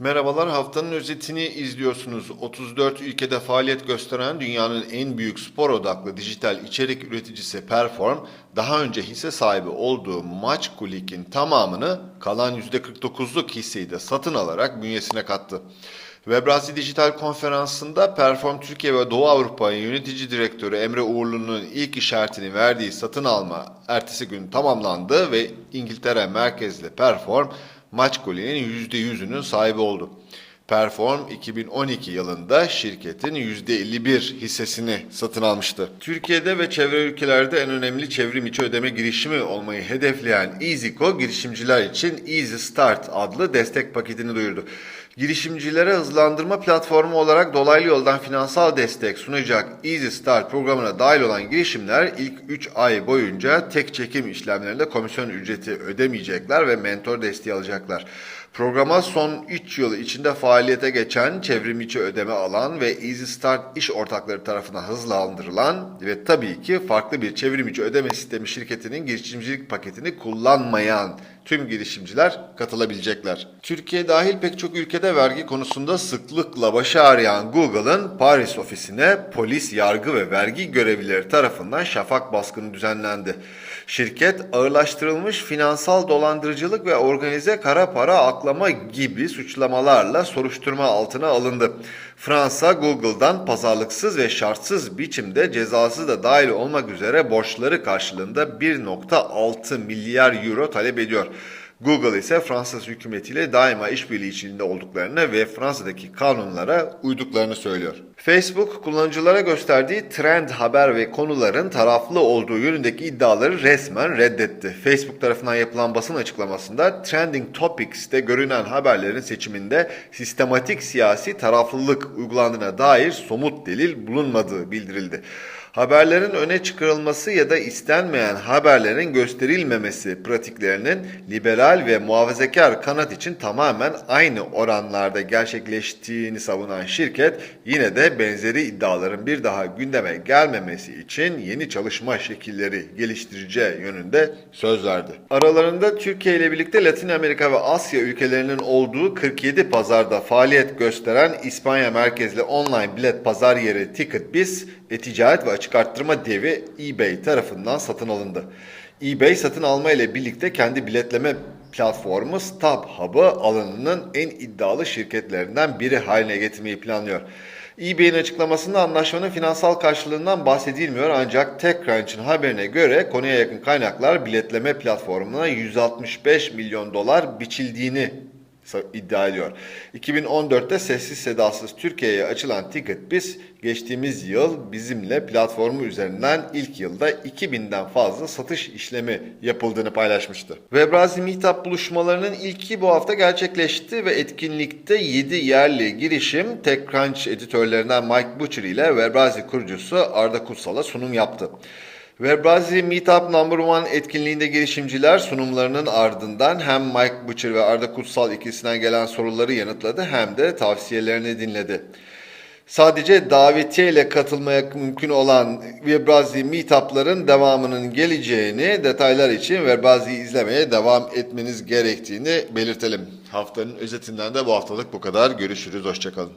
Merhabalar, haftanın özetini izliyorsunuz. 34 ülkede faaliyet gösteren dünyanın en büyük spor odaklı dijital içerik üreticisi Perform, daha önce hisse sahibi olduğu Maç Kulik'in tamamını kalan %49'luk hisseyi de satın alarak bünyesine kattı. Webrazi Dijital Konferansı'nda Perform Türkiye ve Doğu Avrupa yönetici direktörü Emre Uğurlu'nun ilk işaretini verdiği satın alma ertesi gün tamamlandı ve İngiltere merkezli Perform maç golünün %100'ünün sahibi oldu. Perform 2012 yılında şirketin %51 hissesini satın almıştı. Türkiye'de ve çevre ülkelerde en önemli çevrim içi ödeme girişimi olmayı hedefleyen EasyCo girişimciler için Easy Start adlı destek paketini duyurdu. Girişimcilere hızlandırma platformu olarak dolaylı yoldan finansal destek sunacak Easy Start programına dahil olan girişimler ilk 3 ay boyunca tek çekim işlemlerinde komisyon ücreti ödemeyecekler ve mentor desteği alacaklar. Programa son 3 yıl içinde faaliyete geçen çevrim içi ödeme alan ve Easy Start iş ortakları tarafından hızlandırılan ve tabii ki farklı bir çevrim içi ödeme sistemi şirketinin girişimcilik paketini kullanmayan tüm girişimciler katılabilecekler. Türkiye dahil pek çok ülkede vergi konusunda sıklıkla başı ağrıyan Google'ın Paris ofisine polis, yargı ve vergi görevlileri tarafından şafak baskını düzenlendi. Şirket ağırlaştırılmış finansal dolandırıcılık ve organize kara para aklama gibi suçlamalarla soruşturma altına alındı. Fransa Google'dan pazarlıksız ve şartsız biçimde cezasız da dahil olmak üzere borçları karşılığında 1.6 milyar euro talep ediyor. Google ise Fransız hükümetiyle daima işbirliği içinde olduklarını ve Fransa'daki kanunlara uyduklarını söylüyor. Facebook kullanıcılara gösterdiği trend haber ve konuların taraflı olduğu yönündeki iddiaları resmen reddetti. Facebook tarafından yapılan basın açıklamasında Trending Topics'te görünen haberlerin seçiminde sistematik siyasi taraflılık uygulandığına dair somut delil bulunmadığı bildirildi. Haberlerin öne çıkarılması ya da istenmeyen haberlerin gösterilmemesi pratiklerinin liberal ve muhafazakar kanat için tamamen aynı oranlarda gerçekleştiğini savunan şirket yine de benzeri iddiaların bir daha gündeme gelmemesi için yeni çalışma şekilleri geliştireceği yönünde söz verdi. Aralarında Türkiye ile birlikte Latin Amerika ve Asya ülkelerinin olduğu 47 pazarda faaliyet gösteren İspanya merkezli online bilet pazar yeri TicketBiz e-ticaret ve açık arttırma devi eBay tarafından satın alındı. eBay satın alma ile birlikte kendi biletleme platformu StubHub'ı alanının en iddialı şirketlerinden biri haline getirmeyi planlıyor. eBay'in açıklamasında anlaşmanın finansal karşılığından bahsedilmiyor ancak TechCrunch'ın haberine göre konuya yakın kaynaklar biletleme platformuna 165 milyon dolar biçildiğini iddia ediyor. 2014'te sessiz sedasız Türkiye'ye açılan TicketBiz geçtiğimiz yıl bizimle platformu üzerinden ilk yılda 2000'den fazla satış işlemi yapıldığını paylaşmıştı. Webrazi Meetup buluşmalarının ilki bu hafta gerçekleşti ve etkinlikte 7 yerli girişim TechCrunch editörlerinden Mike Butcher ile Webrazi kurucusu Arda Kutsal'a sunum yaptı. Webrazi Meetup Number One etkinliğinde girişimciler sunumlarının ardından hem Mike Butcher ve Arda Kutsal ikisinden gelen soruları yanıtladı hem de tavsiyelerini dinledi. Sadece davetiye ile katılmaya mümkün olan Webrazi Meetup'ların devamının geleceğini detaylar için Webrazi'yi izlemeye devam etmeniz gerektiğini belirtelim. Haftanın özetinden de bu haftalık bu kadar. Görüşürüz, hoşçakalın.